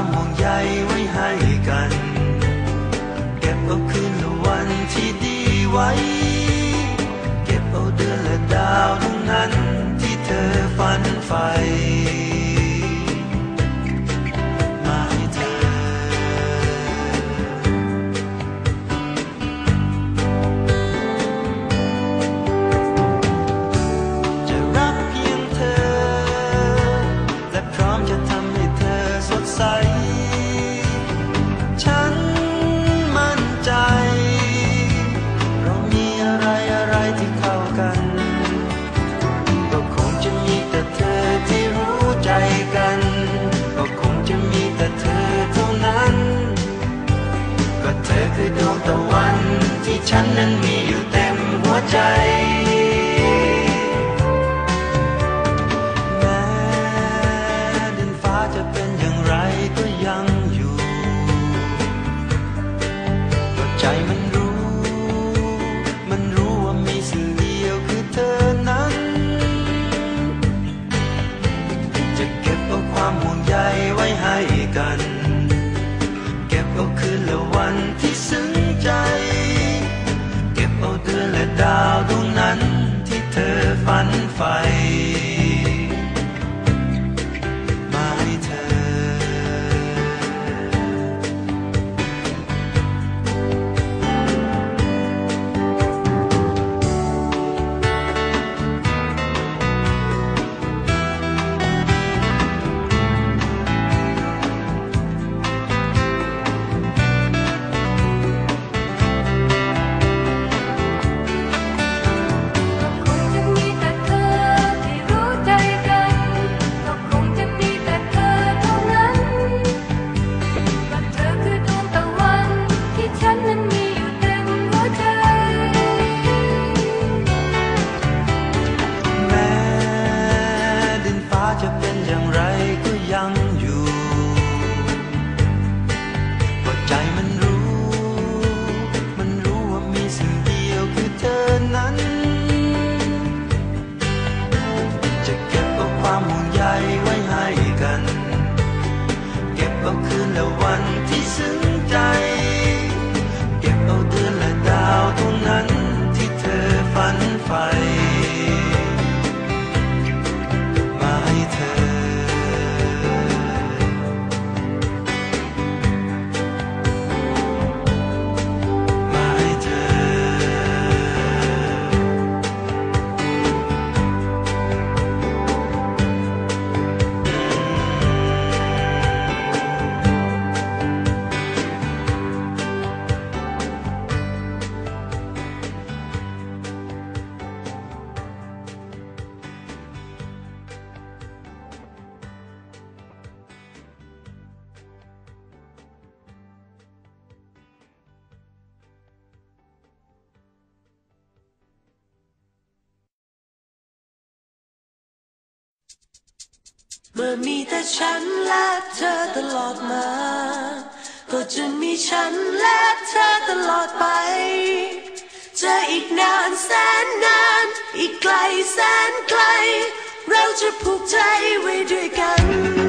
ความห่วงใยไว้ให้กัน เก็บเอาคืนและวันที่ดีไว้ เก็บเอาเดือนและดาวทั้งนั้นที่เธอฝันใฝ่ ฉันนั้นมีอยู่เต็มหัวใจ บเอคืนและวันที่ซึ้ง มื่อมีแต่ฉันและเธอตลอดมา ก็จะมีฉันและเธอตลอดไป จะอีกนานแสนนาน อีกไกลแสนไกล เราจะผูกใจไว้ด้วยกัน